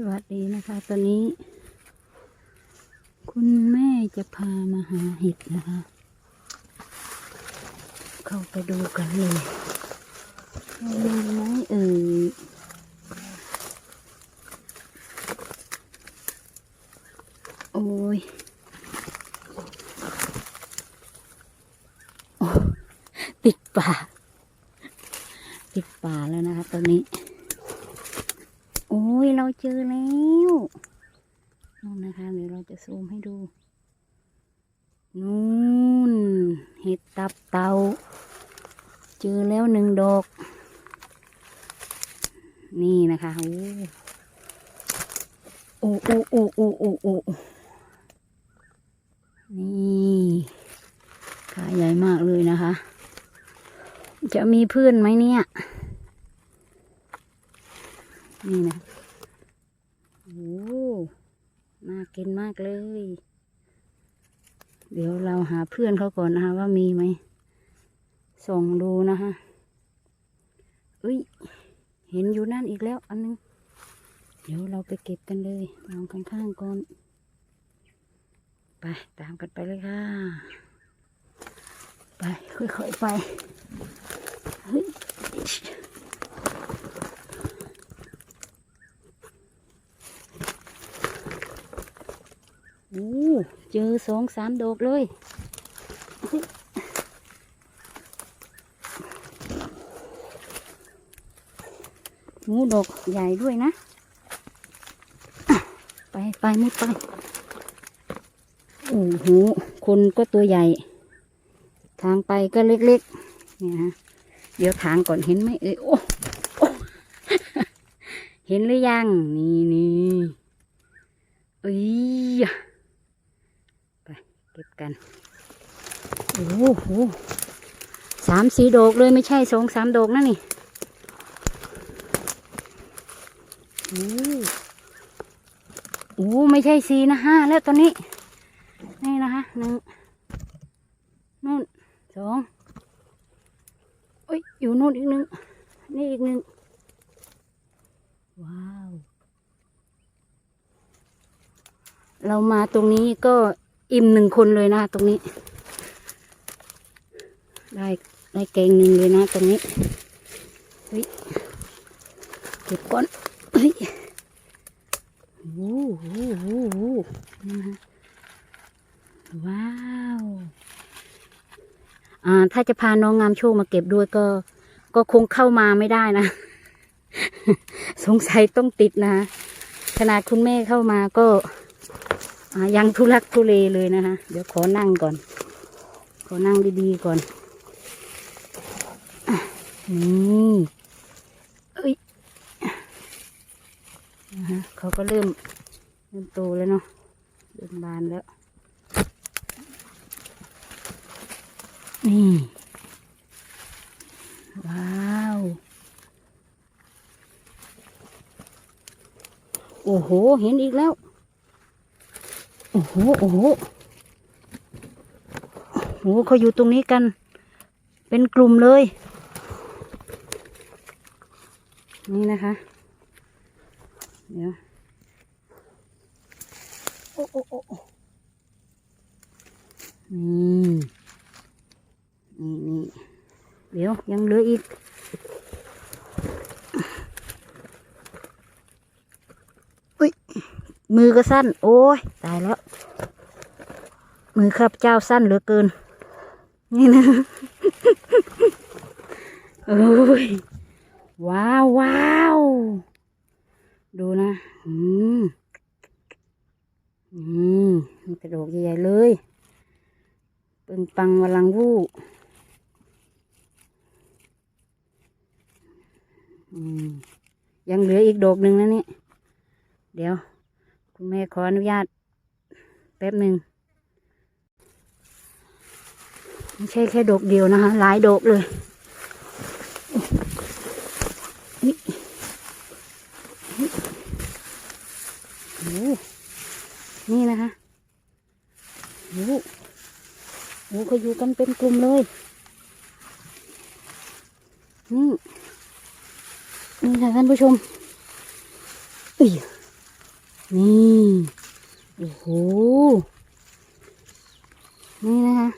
สวัสดีนะคะ ตอนนี้ คุณแม่จะพามาหาเห็ดนะคะ เข้าไปดูกันเลยมีไหมเอ่ยโอ้ยอติดป่า ติดป่าแล้วนะคะตอนนี้ ยเราเจอแล้วนู่นนะคะ เดี๋ยวเราจะซูมให้ดู นู่น เห็ดตับเตา เจอแล้วหนึ่งดอก นี่นะคะโอ้โอ้โอ้โอ้โอ้โอ้โอ้นี่ขาใหญ่มากเลยนะคะ จะมีเพื่อนไหมเนี่ย นี่นะ โอ้น่ากินมากเลย เดี๋ยวเราหาเพื่อนเขาก่อนนะคะว่ามีไหม ส่งดูนะคะเอ้ย เห็นอยู่นั่นอีกแล้วอันนึง เดี๋ยวเราไปเก็บกันเลยลองข้างๆก่อน ไปตามกันไปเลยค่ะ ไป ค่อยๆไป เฮ้ย อ้เจอสองสามดอกเลยเฮ้ยโดอกใหญ่ด้วยนะ ไปไปมุดไป โอ้โห คนก็ตัวใหญ่ ทางไปก็เล็กๆ เนี่ยฮะ เดี๋ยวทางก่อนเห็นไหมเอ้ย โอ้โอเห็นหรือยัง นี่นี่เอ้ย กัน โอ้โหสามสี่ดกเลยไม่ใช่สองสามโดกนะนี่โอ้โหไม่ใช่สีนะห้าแล้วตอนนี้ นี่นะคะหนึ่งนู่นสองเอ้ยอยู่นู่นอีกหนึ่งนี่อีกหนึ่งว้าว เรามาตรงนี้ก็ อิ่มหนึ่งคนเลยนะตรงนี้ ได้ได้แกงหนึ่งเลยนะตรงนี้เฮ้ยเก็บก้อนเฮ้ยโอ้โหนะฮะว้าวอ่าถ้าจะพาน้องงามโชคมาเก็บด้วยก็ ก็คงเข้ามาไม่ได้นะ สงสัยต้องติดนะขนาดคุณแม่เข้ามาก็ ยังทุลักทุเลเลยนะคะ เดี๋ยวขอนั่งก่อน ขอนั่งดีๆก่อนอนี่เอ้ยนะคะเขาก็เริ่มเริ่มโตแล้วเนาะเริ่มบานแล้ว นี่ว้าว โอ้โห เห็นอีกแล้ว อ้โหโอ้โหโอ้โหเขาอยู่ตรงนี้กัน เป็นกลุ่มเลย นี่นะคะ เดี๋ยวโอ้โอ้โอ้นี่นี่นี่เดี๋ยวยังเหลืออีก อุ้ย มือก็สั้น โอ้ยตายแล้ว มือข้าพเจ้าสั้นเหลือเกิน นี่นะโอ้ยว้าวว้าวดูนะ อืมอืมกระโดกใหญ่ๆเลยปึงปังวลังวูอืมยังเหลืออีกดอกหนึ่งนะนี่ เดี๋ยว คุณแม่ขออนุญาต แป๊บหนึ่งไม่ใช่แค่ดอกเดียวนะคะ หลายดอกเลยนี่นี่นะคะโอ้โหเขาอยู่กันเป็นกลุ่มเลย นี่ นี่ค่ะท่านผู้ชม นี่โอ้โหนี่นะคะ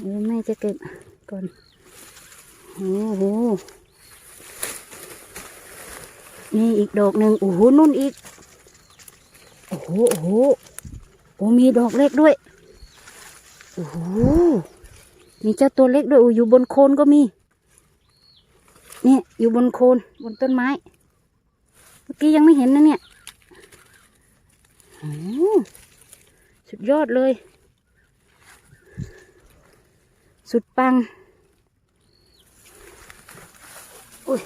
เดี๋ยวแม่จะเก็บก่อนโอ้โหนี่อีกดอกหนึ่งโอ้โหนุ่นอีกโอ้โหโอ้โหโอ้มีดอกเล็กด้วยโอ้โหมีเจ้าตัวเล็กด้วยโอ้ยู่บนโคนก็มีเนี่ยอยู่บนโคนบนต้นไม้ เมื่อกี้ยังไม่เห็นนะเนี่ย สุดยอดเลย สุดปังอุ้ย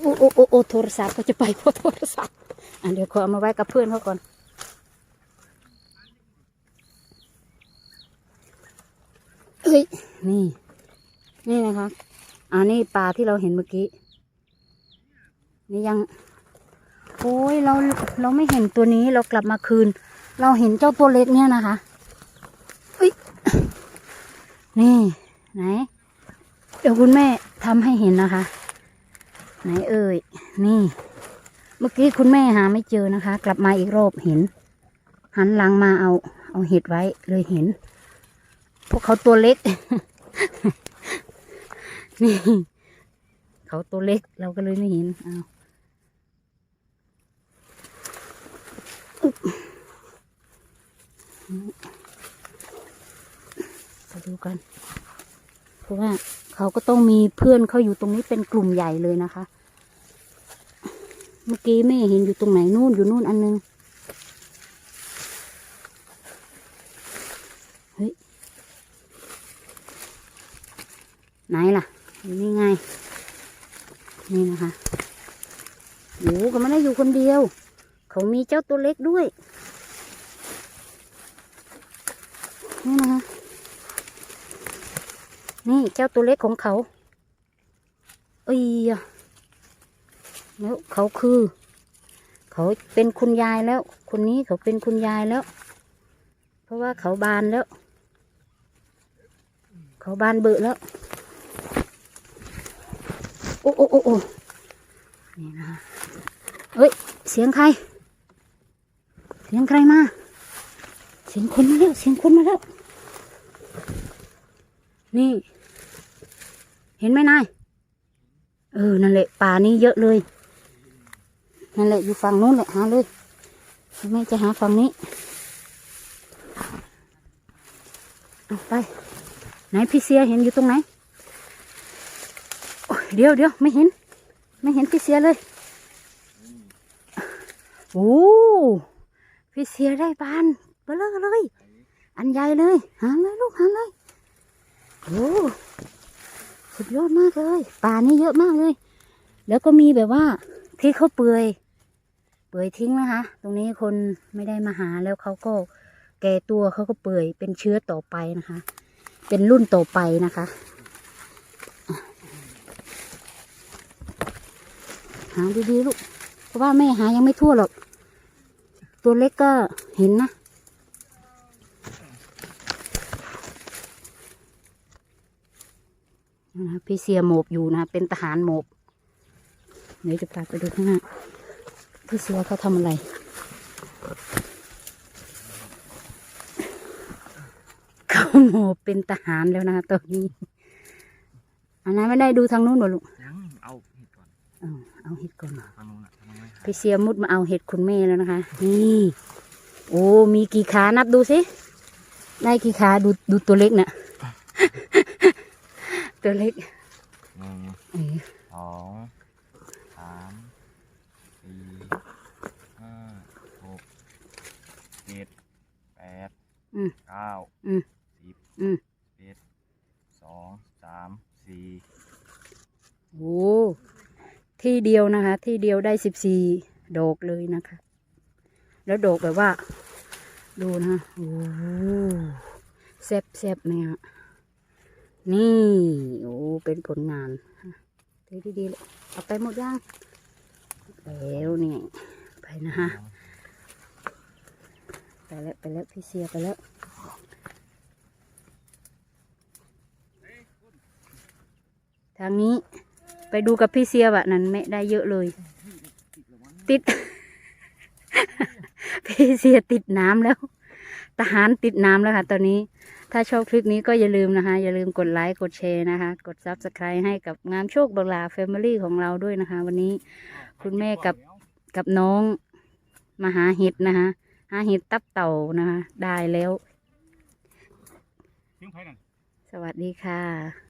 โอ้โอ้โอ้โอ้โทรศัพท์ก็จะไปเพราะโทรศัพท์อะเดี๋ยวขอเอามาไว้กับเพื่อนเขาก่อนเฮ้ยนี่ นี่นะคะอันนี้ปลาที่เราเห็นเมื่อกี้ นี่ยัง โอ้ยเราเราไม่เห็นตัวนี้เรากลับมาคืน เราเห็นเจ้าตัวเล็กเนี่ยนะคะเอ้ยนี่ ไหน เดี๋ยวคุณแม่ทำให้เห็นนะคะ ไหนเอ่ย นี่ เมื่อกี้คุณแม่หาไม่เจอนะคะ กลับมาอีกรอบเห็น หันหลังมาเอา เอาเห็ดไว้เลยเห็น พวกเขาตัวเล็ก นี่ เขาตัวเล็กเราก็เลยไม่เห็นเอาอึ๊บ มาดูกัน เพราะว่าเขาก็ต้องมีเพื่อนเขาอยู่ตรงนี้เป็นกลุ่มใหญ่เลยนะคะ เมื่อกี้แม่เห็นอยู่ตรงไหนนู่นอยู่นู่นอันนึง เฮ้ย ไหนล่ะอยู่นี่ไง นี่นะคะโอ้ก็ไม่ได้อยู่คนเดียว เขามีเจ้าตัวเล็กด้วย นี่นะคะ นี่ เจ้าตัวเล็กของเขาเอ้ยแล้วเขาคือ เขาเป็นคุณยายแล้ว คนนี้เขาเป็นคุณยายแล้ว เพราะว่าเขาบานแล้ว เขาบานเบอะแล้ว โอ้โอ้โอ้โอ้นี่นะคะเฮ้ย เสียงใคร เสียงใครมา เสียงคนมาแล้ว เสียงคนมาแล้ว นี่ เห็นไหมนาย เออ นั่นแหละ ป่านี้เยอะเลย นั่นแหละ อยู่ฝั่งนู้นแหละหาเลยแม่จะหาฝั่งนี้เอาไป ไหนพี่เสียเห็นอยู่ตรงไหน เดี๋ยวเดี๋ยวไม่เห็น ไม่เห็นพี่เสียเลย โอ้ พี่เสียได้บานเบลอเลย อันใหญ่เลย หาเลยลูกหาเลย โอ้ สุดยอดมากเลยป่านี้เยอะมากเลย แล้วก็มีแบบว่าที่เขาเปื่อย เปื่อยทิ้งนะคะ ตรงนี้คนไม่ได้มาหาแล้วเขาก็แก่ตัวเขาก็เปื่อยเป็นเชื้อต่อไปนะคะ เป็นรุ่นต่อไปนะคะหาดีๆลูก เพราะว่าแม่หายังไม่ทั่วหรอก ตัวเล็กก็เห็นนะ นะคะพี่เสียโมบอยู่นะ เป็นทหารโมบเดี๋ยวจะพาไปดูข้างหน้าพี่เสียเขาทำอะไร เขาโมบเป็นทหารแล้วนะคะตอนนี้อันนั้นไม่ได้ดูทางนู้นหรอลูกยังเอาเห็ดก่อนเอาเอาเห็ดก่อนทางนู้นอะทางนู้นไม่หาพี่เสียมุดมาเอาเห็ดคุณแม่แล้วนะคะ นี่โอ้มีกี่ขานับดูสิได้กี่ขาดูดูตัวเล็กน่ะ ตัวเล็กหนึ่งสองสามสี่ห้าหกเจ็ดแปดอืม เก้าอืมสิบอืม เอ็ดสองสามสี่โอ้ที่เดียวนะคะ ที่เดียวได้สิบสี่ดอกเลยนะคะ แล้วดอกแบบว่า ดูนะโอ้แซบแซบเนี่ย นี่ โอ้ เป็นผลงานถือดีๆเลยเอาไปหมดยังแล้วนี่ ไปนะฮะ ไปแล้ว ไปแล้ว พี่เสียไปแล้วทางนี้ไปดูกับพี่เสียบะนั้นไม่ได้เยอะเลย ติด พี่เสียติดน้ำแล้ว ทหารติดน้ำแล้วค่ะ ตอนนี้ ถ้าชอบคลิปนี้ก็อย่าลืมนะคะ อย่าลืมกดไลค์กดแชร์นะคะ กด subscribe ให้กับงามโชคบังลาแฟมิลี่ของเราด้วยนะคะ วันนี้คุณแม่กับกับน้องมาหาเห็ดนะคะ หาเห็ดตับเต่านะคะ ได้แล้วทิ้งไผ่นั่นสวัสดีค่ะ